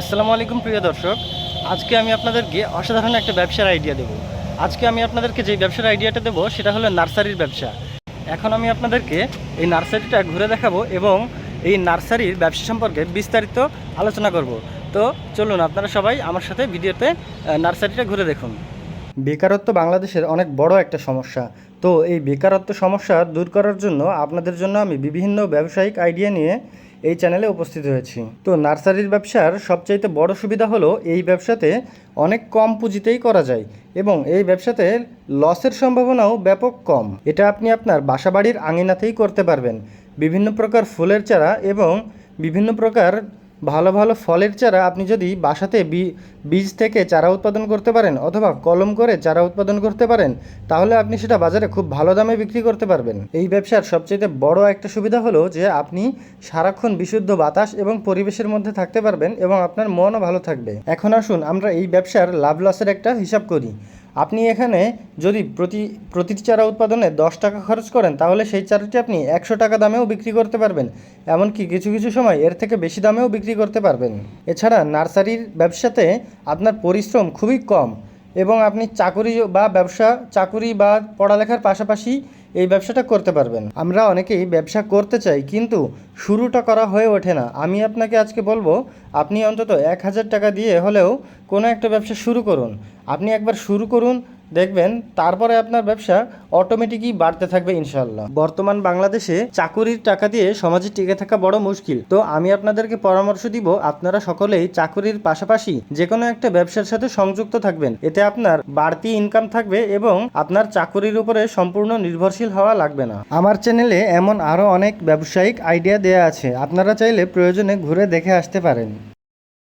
আসসালামু আলাইকুম প্রিয় দর্শক, আজকে আমি আপনাদেরকে অসাধারণ একটা ব্যবসার আইডিয়া দেব। আজকে আমি আপনাদেরকে যে ব্যবসার আইডিয়াটা দেবো, সেটা হলো নার্সারির ব্যবসা। এখন আমি আপনাদেরকে এই নার্সারিটা ঘুরে দেখাবো এবং এই নার্সারির ব্যবসা সম্পর্কে বিস্তারিত আলোচনা করব। তো চলুন, আপনারা সবাই আমার সাথে ভিডিওতে নার্সারিটা ঘুরে দেখুন। বেকারত্ব বাংলাদেশের অনেক বড় একটা সমস্যা। তো এই বেকারত্ব সমস্যা দূর করার জন্য আপনাদের জন্য আমি বিভিন্ন ব্যবসায়িক আইডিয়া নিয়ে এই চ্যানেলে উপস্থিত হয়েছি। তো নার্সারির ব্যবসার সবচাইতে বড় সুবিধা হলো, এই ব্যবসাতে অনেক কম পুঁজিতেই করা যায় এবং এই ব্যবসাতে লসের সম্ভাবনাও ব্যাপক কম। এটা আপনি আপনার বাসাবাড়ির আঙিনাতেই করতে পারবেন। বিভিন্ন প্রকার ফুলের চারা এবং বিভিন্ন প্রকার ভালো ভালো ফলের চারা আপনি যদি বাসাতে বীজ থেকে চারা উৎপাদন করতে পারেন অথবা কলম করে চারা উৎপাদন করতে পারেন, তাহলে আপনি সেটা বাজারে খুব ভালো দামে বিক্রি করতে পারবেন। এই ব্যবসার সবচেয়ে বড় একটা সুবিধা হলো যে আপনি সারাক্ষণ বিশুদ্ধ বাতাস এবং পরিবেশের মধ্যে থাকতে পারবেন এবং আপনার মনও ভালো থাকবে। এখন আসুন আমরা এই ব্যবসার লাভ লসের একটা হিসাব করি। আপনি এখানে যদি প্রতি, প্রতিটি চারা উৎপাদনে দশ টাকা খরচ করেন, তাহলে সেই চারাটি আপনি একশো টাকা দামেও বিক্রি করতে পারবেন। এমনকি কিছু কিছু সময় এর থেকে বেশি দামেও বিক্রি করতে পারবেন। এছাড়া নার্সারির ব্যবসাতে আপনার পরিশ্রম খুবই কম এবং আপনি চাকুরি বা ব্যবসা, চাকুরি বা পড়ালেখার পাশাপাশি এই ব্যবসাটা করতে পারবেন। আমরা অনেকেই ব্যবসা করতে চাই, কিন্তু শুরুটা করা হয়ে ওঠে না। আমি আপনাকে আজকে বলব, আপনি অন্তত এক হাজার টাকা দিয়ে হলেও কোনো একটা ব্যবসা শুরু করুন। আপনি একবার শুরু করুন দেখবেন, তারপরে আপনার ব্যবসা অটোমেটিকই বাড়তে থাকবে ইনশাল্লাহ বর্তমান বাংলাদেশে চাকুরির টাকা দিয়ে সমাজে টিকে থাকা বড় মুশকিল। তো আমি আপনাদেরকে পরামর্শ দিব, আপনারা সকলেই চাকুরির পাশাপাশি যে কোনো একটা ব্যবসার সাথে সংযুক্ত থাকবেন। এতে আপনার বাড়তি ইনকাম থাকবে এবং আপনার চাকুরির উপরে সম্পূর্ণ নির্ভরশীল হওয়া লাগবে না। আমার চ্যানেলে এমন আরও অনেক ব্যবসায়িক আইডিয়া দেয়া আছে। আপনারা চাইলে প্রয়োজনে ঘুরে দেখে আসতে পারেন।